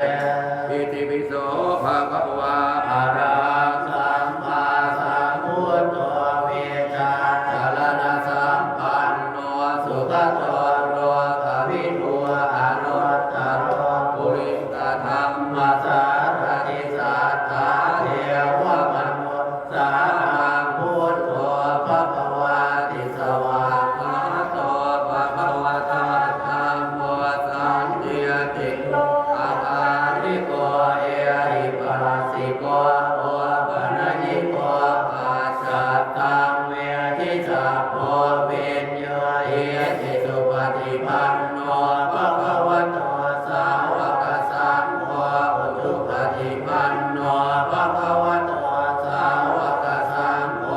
อิติปิโสภะคะวะอะระหังสัมมาสัมพุทโธเวชาจารณะสัมปันโนสุขโตโลกวิทูอนุตตโรปุริสธรรมสารติสัทธาเทวมนุษสานังพุทโธภะคะวะติสวาคาโตภะคะวะตาธัมโมสันติติ ปฏิปันโนภะคะวะโตสาวกสังโฆอุจุปฏิปันโนภะคะวะโตสาวกสังโฆ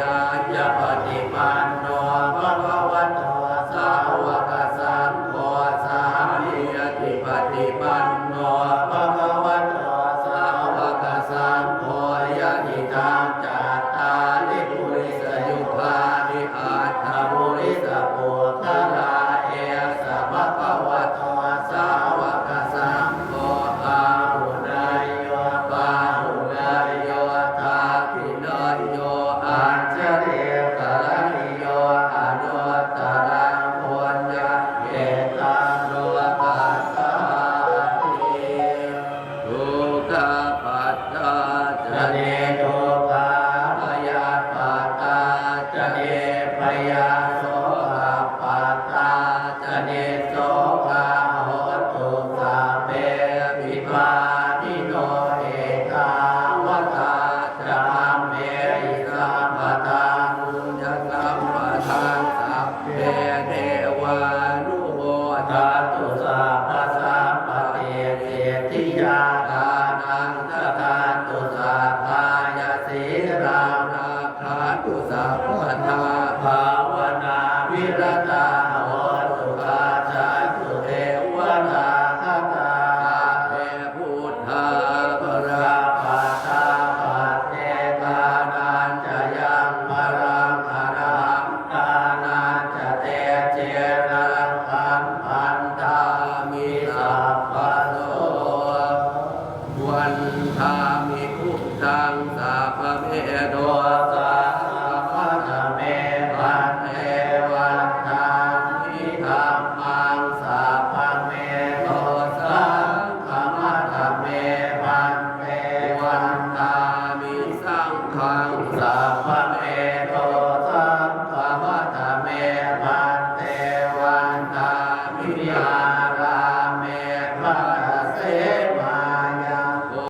ญาญาปฏิปันโนภะคะวะโตสาวกสังโฆสามียติปฏิปันโนภะคะวะโตสาวกสังโฆยะหิตังจัตตาลิปุริสยุคานิอัตถบุริสปุ เนโทกาพยาปัตตาจะเนพยาโสกาปัตตาจะเนโสกาโหตุสาเปวิปาทิโนเอกาวตาจะเมหิสัมปตังจะสัมปทานสัพเพเทวานุโมทัทัตตุสาภาสัมปเตเสติยา สัพพทาภวนาวิรตาโหตุกาจาสเทวนาคาเทพุทธาปราปาตาปัตเตตานันยังมรังอรังตานันจเตเจรันพันตามิสัพพโตวันทามิภุตังสัพเพโดสา เอโตสัพพะมะเมปันเตวันตยา